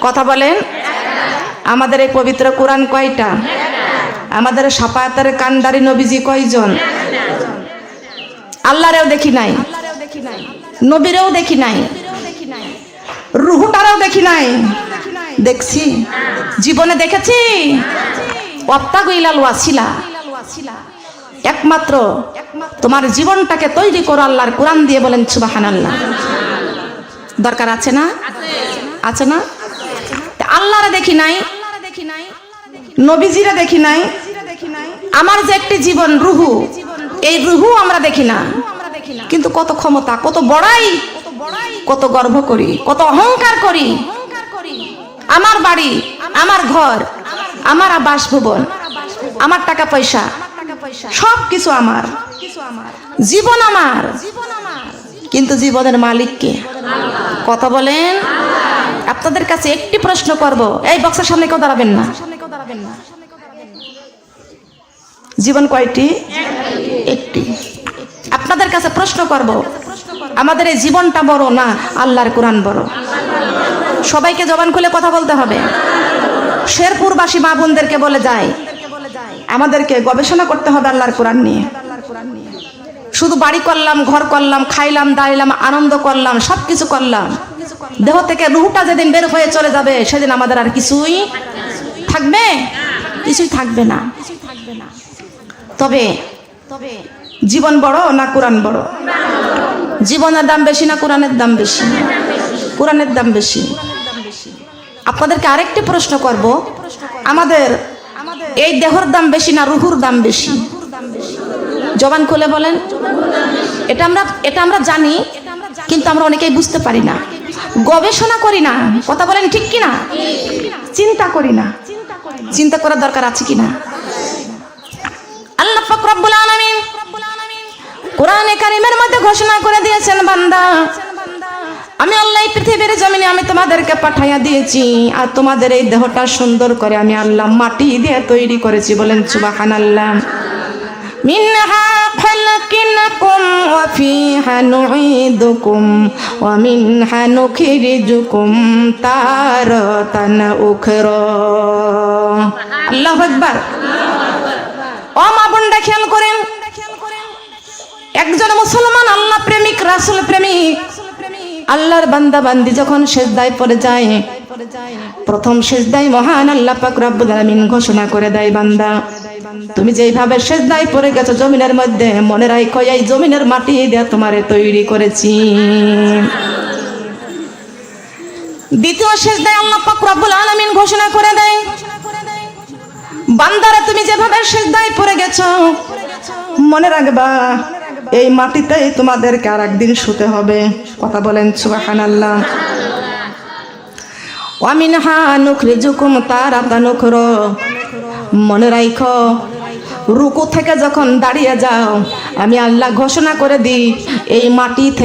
কথা বলেন? আমাদের এই পবিত্র কোরআন কয়টা? আমাদের সাপায়াতের কান্ডারি নবীজি কয়জন? আল্লাহরেও দেখি নাই। নবীরেও দেখি নাই। রুহুটারেও দেখি নাই। দেখছি। জীবনে দেখেছি। অত্যাগইলাল ওয়াসিলা। একমাত্র তোমার জীবনটাকে তৈরি করো আল্লাহর কোরআন দিয়ে বলেন সুবাহান আল্লাহ দরকার আছে না? আছে না? আল্লাহরে দেখি নাই, নবীজিরা দেখি নাই। আমার যে একটি জীবন রুহু, এই রুহু আমরা দেখি না। কিন্তু কত ক্ষমতা, কত বড়াই, কত গর্ব করি, কত অহংকার করি। আমার বাড়ি, আমার ঘর, আমার বাসভবন, আমার টাকা পয়সা সব কিছু আমার। জীবন আমার। কিন্তু জীবনের মালিককে কথা বলেন। আপনাদের কাছে একটি প্রশ্ন করব। এই বক্সের সামনে কেউ দাঁড়াবেন না। জীবন কয়টি? একটি। আপনাদের কাছে প্রশ্ন করব। আমাদের এই জীবনটা বড় না আল্লাহর কোরআন বড়? সবাইকে জবান খুলে কথা বলতে হবে। শেরপুরবাসী মা বোনদেরকে বলে যায়, আমাদেরকে গবেষণা করতে হবে আল্লাহর কোরআন নিয়ে। শুধু বাড়ি করলাম, ঘর করলাম, খাইলাম দাঁড়িলাম আনন্দ করলাম সব কিছু করলাম। দেহ থেকে রুহটা যেদিন বের হয়ে চলে যাবে, সেদিন আমাদের আর কিছুই থাকবে? কিছুই থাকবে না। তবে তবে, জীবন বড় না কোরআন বড়? জীবনের দাম বেশি না কোরআনের দাম বেশি? কোরআনের দাম বেশি। আপনাদেরকে আরেকটি প্রশ্ন করব। আমাদের এই দেহর দাম বেশি না রুহুর দাম বেশি? জবান খুলে বলেন। এটা আমরা এটা আমরা জানি। কিন্তু আমরা অনেকেই বুঝতে পারি না। গবেষণা করি না। কথা বলেন ঠিক কি না চিন্তা করি না। চিন্তা করার দরকার আছে কিনা? আল্লাহ রব্বুল কোরআনে কারিমের মধ্যে ঘোষণা করে দিয়েছেন, বান্দা। আমি আল্লাহ পৃথিবীর জমিনে আমি তোমাদেরকে পাঠাইয়া দিয়েছি আর তোমাদের এই দেহটা সুন্দর করে আমি আল্লাহ মাটি দিয়ে তৈরি করেছি বলেন সুবহানাল্লাহ। মিনহা خلقناكم وفيها نعيدكم ومنها نخرجكم تارة أخرى আল্লাহু আকবার ও মা বোনরা খেয়াল করেন একজন মুসলমান আল্লাহ প্রেমিক রাসুল প্রেমিক আল্লাহর বান্দা বান্দি যখন সেজদায় পড়ে যায় প্রথম সেজদায় মহান আল্লাহ পাক রব্বুল আলামিন ঘোষণা করে দেয় বান্দা তুমি যেইভাবে সেজদায় পড়ে গেছো জমিনের মধ্যে, মনে রাখো এই জমিনের মাটি দিয়ে তোমারে তৈরি করেছি। দ্বিতীয় সেজদায় আল্লাহ পাক রব্বুল আলামিন ঘোষণা করে দেয়, বান্দারা তুমি যেভাবে সেজদায় পড়ে গেছো, মনে রাখবা, এই মাটিতেই তোমাদেরকে আর একদিন শুতে হবে। কথা বলেন সুবাহান আল্লাহ ওয়ামিনহা নুখরিজুকুম তারাতা নুখর মনে রাখো রুকু থেকে যখন দাঁড়িয়ে যাও, আমি আল্লাহ ঘোষণা করে দিই, এই মাটি থেকে